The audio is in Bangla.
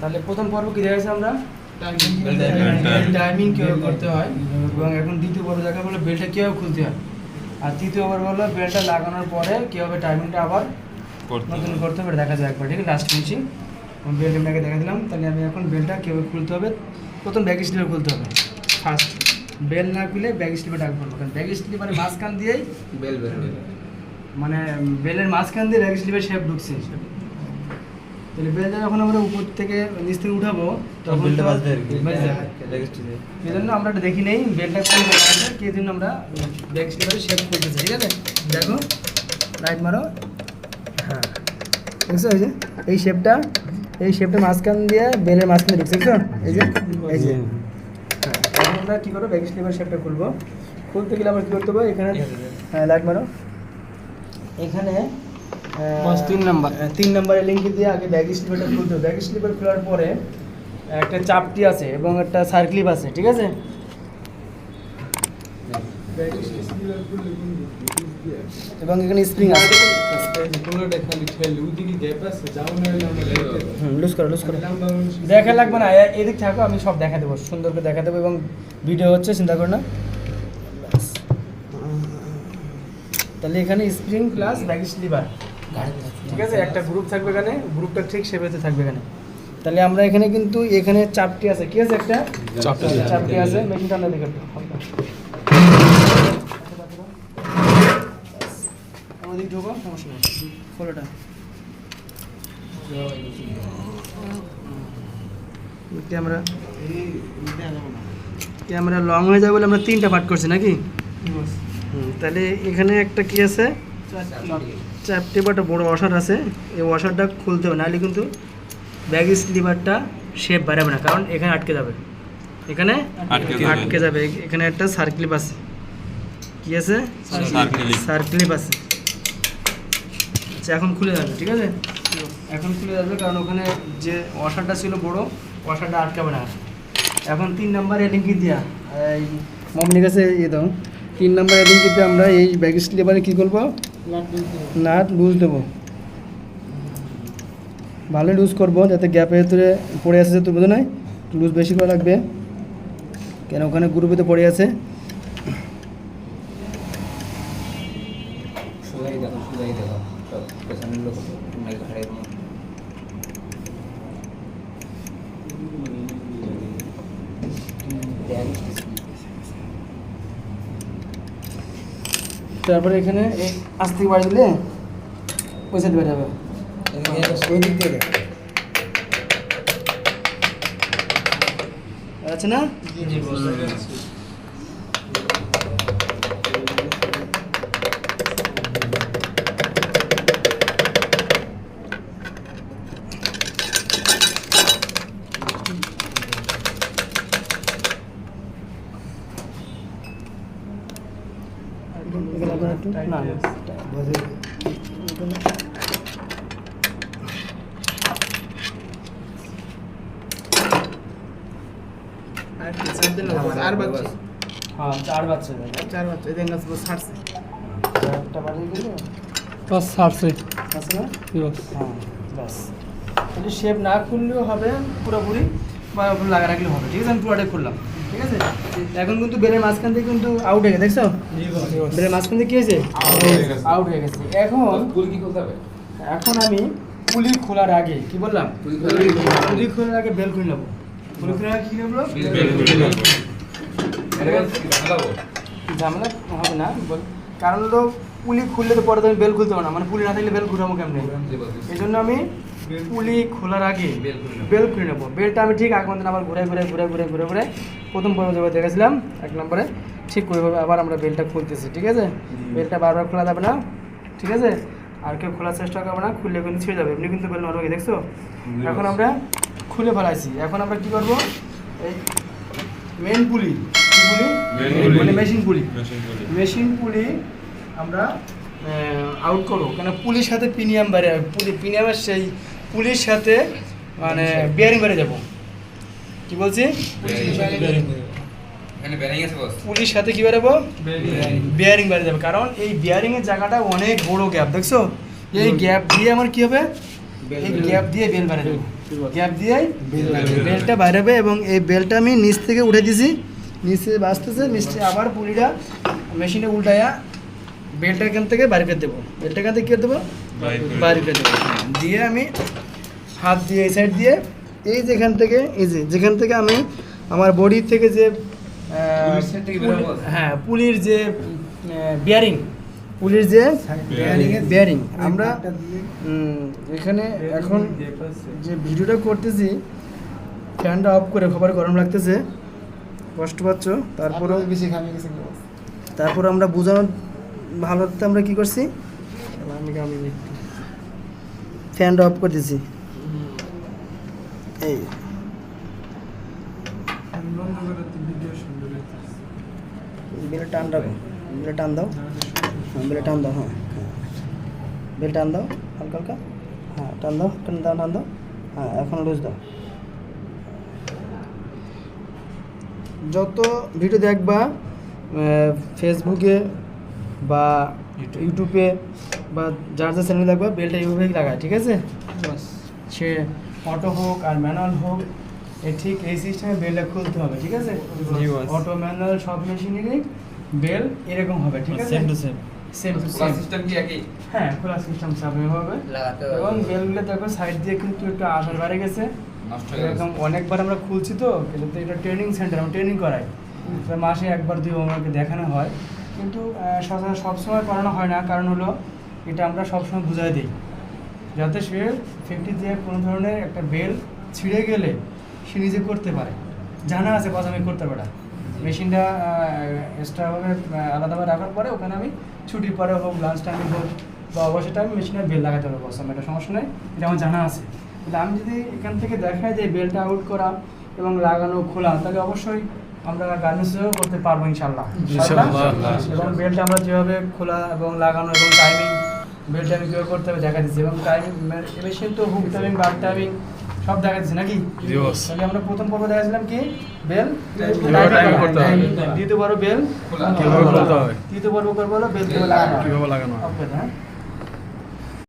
তাহলে প্রথম পর্ব কি দেখেছি আমরা? টাইমিং কীভাবে করতে হয়? এবং এখন দ্বিতীয় পর্ব দেখা বলে বেলটা কীভাবে খুলতে হয়? আর তৃতীয় পর্ব হলো বেলটা লাগানোর পরে কীভাবে টাইমিংটা আবার নতুন করতে হবে দেখা যায় একবার ঠিক আছে? লাস্ট ফিনিশিং বেল্ট আপনাকে দেখা দিলাম। তাহলে আমি এখন বেলটা কীভাবে খুলতে হবে? প্রথম ব্যাগ স্লিপার খুলতে হবে। ফার্স্ট বেল না খুলে ব্যাগ স্লিপার ডাক করব কারণ ব্যাগ স্লিপারের মাঝখান দিয়েই বেল বেরোবে। মানে বেলের মাঝখান দিয়ে ব্যাগ স্লিপার শেপ ঢুকছে। তাহলে যখন আমরা উপর থেকে নিচ থেকে উঠাবো তখন বেলটা বাজবে আর কি। এই জন্য আমরা এটা দেখি নেই বেলটা কোন কে জন্য আমরা ব্যাক স্লিপারে শেপ করতেছি ঠিক আছে? দেখো রাইট মারো। হ্যাঁ। দেখছ এই যে এই শেপটা এই শেপটা মাঝখান দিয়ে বেলের মাঝখানে ঢুকছে দেখছ এই যে এই যে। হ্যাঁ আমরা কী করব ব্যাক স্লিপার শেপটা খুলবো। খুলতে গেলে আমরা কী করতে হবে এখানে হ্যাঁ লাইট মারো। এখানে বাস তিন নাম্বার। তিন নাম্বারের লিঙ্ক দিয়ে আগে ব্যাগ স্লিপারটা খুলতে হবে। ব্যাগ স্লিপার খোলার পরে একটা চাপটি আছে এবং একটা সার্ক্লিপ আছে ঠিক আছে? এবং এখানে স্প্রিং আছে। লুজ করো লুজ করো। দেখা লাগবে না এদিক থাকো আমি সব দেখা দেবো সুন্দর করে দেখা দেবো এবং ভিডিও হচ্ছে চিন্তা করো না। ব্যাস। তাহলে এখানে স্প্রিং প্লাস ব্যাগ স্লিপার। ঠিক আছে একটা গ্রুপ থাকবে এখানে গ্রুপটা ঠিক সেভাবে থাকবে এখানে। তাহলে আমরা এখানে কিন্তু এখানে চাপটি আছে কি আছে একটা? চাপটি। চাপটি আছে মেশিন টান্ডা দেখে আমাদের ঢোকো সমস্যা নেই। ফলোটা। ক্যামেরা। ক্যামেরা লং হয়ে যাবে বলে আমরা তিনটা পার্ট করছি নাকি? হুম, তাহলে এখানে একটা কি আছে? বা একটা বড় ওয়াশার আছে এই ওয়াশারটা খুলতে হবে নাহলে কিন্তু ব্যাগ স্লিপারটা শেপ বাড়াবে না কারণ এখানে আটকে যাবে। এখানে আটকে যাবে। এখানে একটা সার্ক্লিপ আছে। কি আছে। সার্ক্লিপ আছে। আচ্ছা এখন খুলে যাবে ঠিক আছে? এখন খুলে যাবে কারণ ওখানে যে ওয়াশারটা ছিল বড় ওয়াশারটা আটকাবে না। এখন তিন নাম্বার এলিঙ্কি দিয়া। এই মমনির কাছে ইয়ে দাও। তিন নাম্বার এলিঙ্কিতে আমরা এই ব্যাগ স্লিপারে কী করব? নাট লুজ দেবো। ভালো লুজ করব, যাতে গ্যাপের ভিতরে পড়ে আছে যেহেতু বোধ নয় লুজ বেশি করে লাগবে। কেন? ওখানে গ্রুপে তো পড়ে আছে। তারপরে এখানে আজ আস্তে বাড়ি দিলে ওই সাইড বের হবে। আছে না? হ্যাঁ চার বাচ্চা। চার বাচ্চা। এদের ছাড়ছে চারটা বাজিয়ে গেলে ছাড়ছে না হ্যাঁ ব্যাস। শেপ না খুললেও হবে পুরোপুরি। লাগা রাখলেও হবে। ঠিক আছে? আমি পুরোটাই খুললাম। ঠিক আছে? এখন কিন্তু বেলের মাঝখান থেকে কিন্তু আউট হয়ে গেছে দেখছ? বেলের মাঝখান থেকে কি হয়েছে? আউট হয়ে গেছে। এখন কি করতে হবে? এখন আমি পুলি খোলার আগে কি বললাম? পুলি খোলার আগে বেল খুলে নেব। পুলি খোলার আগে কি নেব? ঝামেলা হবে না বল- কারণ হলো পুলি খুললে তো পরে তো আমি বেল খুলতে পারব না। মানে পুলি না থাকলে বেল ঘুরাবো কেমনে? এই জন্য আমি পুলি খোলার আগে বেল খুলে নেব। বেলটা আমি ঠিক আগে আবার ঘুরে ঘুরে ঘুরে ঘুরে ঘুরে ঘুরে প্রথম পর্ব যেভাবে দেখেছিলাম এক নম্বরে ঠিক ওইভাবে আবার আমরা বেলটা খুলতেছি ঠিক আছে? বেলটা বারবার খোলা যাবে না ঠিক আছে? আর কেউ খোলার চেষ্টা করবে না খুললে কিন্তু ছিঁড়ে যাবে। এমনি কিন্তু বেল নরম হয়ে দেখছ? এখন আমরা খুলে ফেলাইছি। এখন আমরা কি করব? এই মেন পুলি। পুলি। মানে মেশিন পুলি। মেশিন পুলি। আমরা আউট করব। কেন পুলির সাথে প্রিমিয়াম বেড়ে পুলি প্রিমিয়ামের সেই পুলির সাথে মানে বিয়ারিং বেড়ে যাব কি বলছি? পুলিশ বেরিং আছে বস পুলির সাথে কি বেরোবো বিয়ারিং বেড়ে যাবে কারণ এই বিয়ারিং এর জায়গাটা অনেক বড় গ্যাপ দেখছ? এই গ্যাপ দিয়ে আমার কি হবে? এই গ্যাপ দিয়ে বেল বেড়ে যাবে গ্যাপ দিয়ে বেলটা বাইরে হবে এবং এই বেলটা আমি নিচ থেকে উঠে দিছি। নিচ থেকে বাঁচতেছে নিচ থেকে আবার পুলিটা মেশিনে উল্টায়া বেলটা এখান থেকে বাইরে করে দেবো। বেলটা এখান থেকে কী দেবো? বাইরে করে দেবো। দিয়ে আমি হাত দিয়ে এই সাইড দিয়ে এই যেখান থেকে এই যে যেখান থেকে আমি আমার বডি থেকে যে? হ্যাঁ পুলির যে বিয়ারিং পুলির যে বিয়ারিং আমরা এখানে এখন যে ভিডিওটা করতেছি ফ্যানটা অফ করে খবর গরম লাগতেছে। কষ্ট পাচ্ছ? তারপরেও বেশি? তারপর আমরা বোঝানোর ভালোতে আমরা কি করছি? ফ্যানটা অফ করে দিছি এই। বেলে টান রাখো বেলে টান দাও। হ্যাঁ বেলে টান দাও হ্যাঁ। হ্যাঁ। বেল টান দাও হালকা হালকা। হ্যাঁ টান দাও টান দাও টান দাও। হ্যাঁ এখন লুজ দাও। যত ভিডিও দেখবা ফেসবুকে বা ইউটিউবে বা যার যার চ্যানেল দেখবা বেলটা এইভাবেই লাগায় ঠিক আছে? সে অটো হোক আর ম্যানুয়াল হোক এ ঠিক এই সিস্টেমে বেলটা খুলতে হবে ঠিক আছে? অটো ম্যানুয়াল সব মেশিনেরই বেল এরকম হবে ঠিক আছে? Same to same same to same system কি একই? হ্যাঁ খোলা সিস্টেম সামনে হবে। এবং বেলগুলো দেখো সাইড দিয়ে কিন্তু একটু আসার বাইরে গেছে। এরকম অনেকবার আমরা খুলছি তো কিন্তু এটা ট্রেনিং সেন্টার আমরা ট্রেনিং করাই মাসে একবার দুই আমাকে দেখানো হয়। কিন্তু সবসময় করানো হয় না। কারণ হলো, এটা আমরা সবসময় বুঝাই দিই। যাতে সে ফ্যাক্টরি দিয়ে কোনো ধরনের একটা বেল ছিঁড়ে গেলে সে নিজে করতে পারে। জানা আছে বাস আমি করতে পারে। মেশিনটা এক্সট্রাভাবে আলাদাভাবে রাখার পরে ওখানে আমি ছুটির পরে হোক লাঞ্চ টাইমে হোক, বা অবশ্যই টাইমে মেশিনে বেল লাগাতে হবে বস এটা সমস্যা নেই এটা আমার জানা আছে। তাহলে আমি যদি এখান থেকে দেখাই যে বেলটা আউট করা এবং লাগানো খোলা, তাহলে অবশ্যই আমরা গার্মেন্টসেও করতে পারব ইনশাল্লাহ এবং বেলটা আমরা যেভাবে খোলা এবং লাগানো এবং টাইমিং বেল আমি কীভাবে করতে হবে দেখা দিচ্ছি। এবং টাইমিং মেশিন তো হুক টাইমিং বার টাইমিং সব দেখা দিচ্ছে নাকি? তাহলে আমরা প্রথম পর্ব দেখাছিলাম কি? বেল করতে হবে। দ্বিতীয় পর্ব বেল। তৃতীয় পর্ব করব বেল কীভাবে লাগানো। Okay, হ্যাঁ